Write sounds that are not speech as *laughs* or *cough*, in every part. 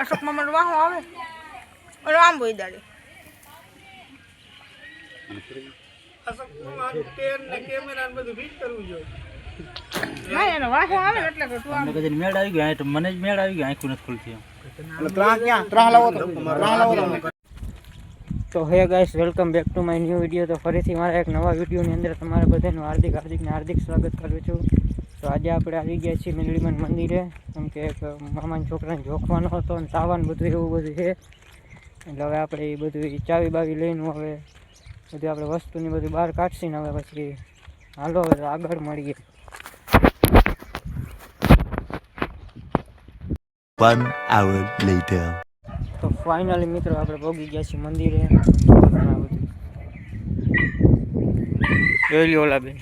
અશોક મામા વાહો આવે. આમ બોઈ દાડે ના એનો વાહો આવે એટલે કે તું આમ મને મેળ આવી ગયો આ મને જ મેળ આવી ગયો આંખું નથી ખુલતી તો. Hey guys welcome back to my new video તો ફરીથી મારા એક નવા વિડીયોની અંદર તમારા બધાનું હાર્દિક હાર્દિક ને હાર્દિક સ્વાગત કરું છું. તો આજે આપણે આવી ગયા છીએ મેલડીમાન મંદિરે. કેમ કે એક મામાના છોકરાને જોખવાનો હતો અને તાવાનું બધું એવું બધું છે. એટલે હવે આપણે એ બધું ચાવી બાવી લઈને હવે બધી આપણે વસ્તુની બધું બહાર કાઢશી ને હવે પછી હાલો હવે આગળ મળીએ. One hour later. તો ફાઇનલી મિત્રો આપણે પહોંચી ગયા છીએ મંદિરે. જોઈ લો ઓલા બેન.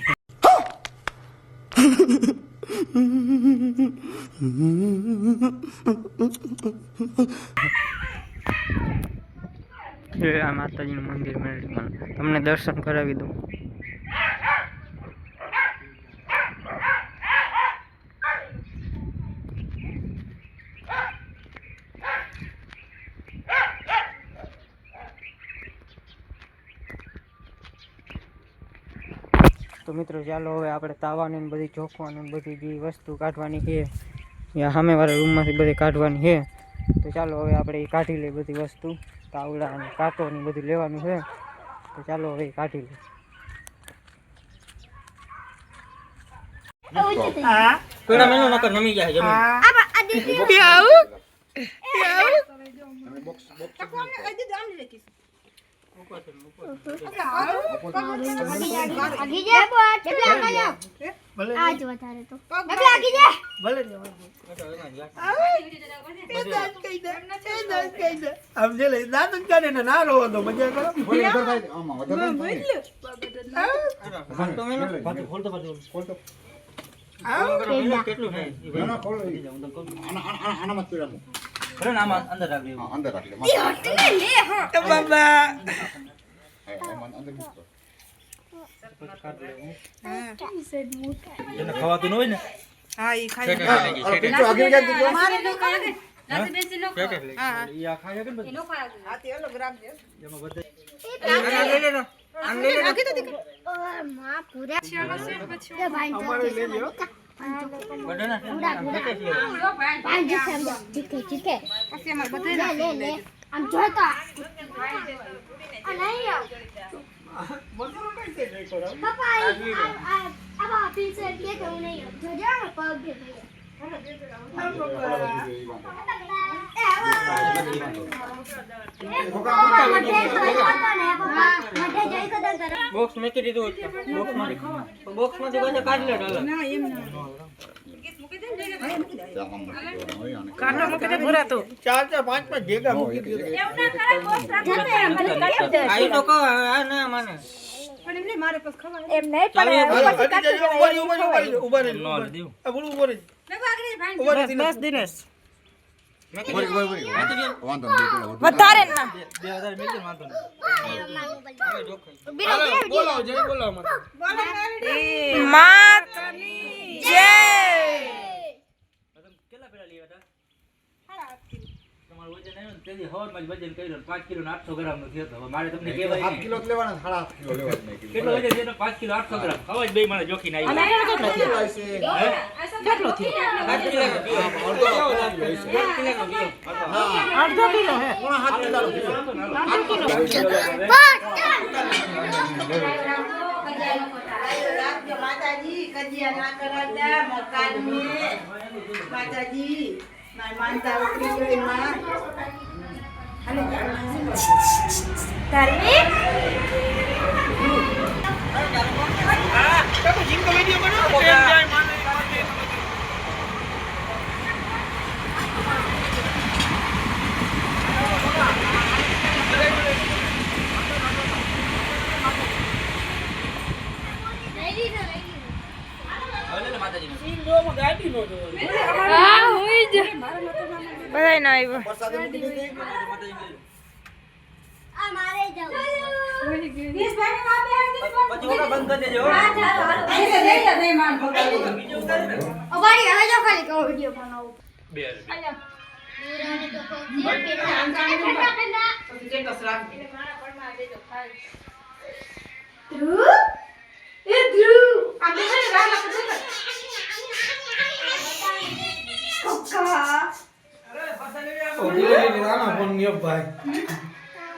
*laughs* આ માતાજીનું મંદિર મેળવી તમને દર્શન કરાવી દઉં. તો મિત્રો ચાલો હવે આપણે તાવાની ને બધી ચોખવાની ને બધી જે વસ્તુ કાઢવાની છે એ સામેવાળા રૂમમાંથી બધી કાઢવાની છે તો ચાલો હવે આપણે એ કાઢી લઈએ બધી વસ્તુ તાવડા અને કાંટો ને બધું લેવાનું છે તો ચાલો હવે એ કાઢી લઈએ. પેલા મેનો ને તો મજા કરો કેટલું થાય ખરે ને આમાં અંદર રાખી દેવું. બાબા. જેને ખવાતું હોય ને? હા ઈ ખાઈ શેકે લાગી, શેકે. મારે નો ખાય હા ઈ આ ખાય કે ને હા. એ ભાઈ અમારે લઈ લ્યો બધે ના આમ શેકે છે. ભાઈ જી સમજો ઠીકે ઠીકે પછી અમાર બધે લે લે આમ જોતો નહીં કરો પપ્પા આ આ પીસર કે તો નહીં જોજો પગ ભાઈ બોક્સ મૂકી દીધું બોક્સમાંથી બોક્સમાંથી પાછા કાઢી લે ના એમ ના કાંટો મૂકી આ ના. બે વધારે મિલશે વાંધો નહીં. બોલાવો, જય બોલાવો મને. માતની જય. કેટલા પેલા લઈ હતા? તમારું વજન આવ્યું ને તેથી હવારમાં વજન કર્યું ને પાંચ કિલો આઠસો ગ્રામ નો થયો હતો. હવે મારે તમને કહેવાય. કેટલો વજન છે એનો? પાંચ કિલો આઠસો ગ્રામ. હવે જ બે માણસ આવ્યા. કેટલો થયો? પાંચ કિલો નો થયો. અડધો કિલો હે માતાજી કજિયા ના કરાતા મકાનની. માતાજી મારી નો ઉતરી ગઈ માં હવે લે લે માતાજીને. બધાય ના આવ્યો આ મારે જવું લ્યો ભાઈ.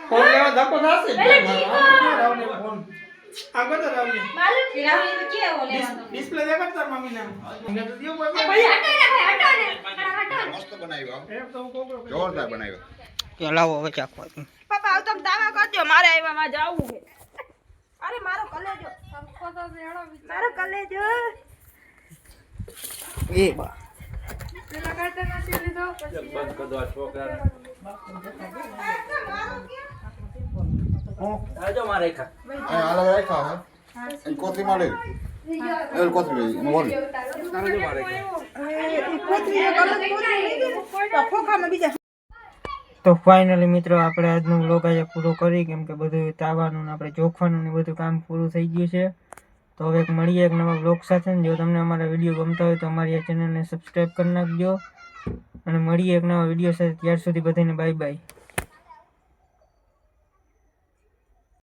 ફોન લેવા ધક્કો. આ રાવને ફોન. આ બધા રાવને. માલુમ છે રાહુલ તો કે ઓલે ડિસ્પ્લે દેખાડ તાર મમ્મીને. મેં તો દિયો કોઈ ભાઈ હટો ને ભાઈ હટો ને. હટો મસ્ત બનાવ્યો એમ તો હું જોરદાર બનાવ્યો. કે લાવો હવે ચાખવા પપ્પા આવ તમે દાવા કરજો મારે આવ્યા માં જાવું છે. અરે મારો કલેજો. મારો કલેજો. એ બા. બંધ કરી દો આ છોકરાને. આજો મારે એકા આ અલગ રાખ્યા હવે એ કોથળી માં લઈ એ કોથળી આજો મારે. બીજા તો ફાઇનલી મિત્રો આપણે આજનો વ્લોગ આજે પૂરો કરી કેમ કે બધું તાવાનું આપણે જોખવાનું ને બધું કામ પૂરું થઈ ગયું છે. તો હવે એક મળીએ એક નવા બ્લોગ સાથે. જો તમને અમારા વીડિયો ગમતા હોય તો અમારી આ ચેનલને સબસ્ક્રાઈબ કરી નાખજો. અને મળીએ એક નવા વીડિયો સાથે. ત્યાર સુધી બધાને બાય બાય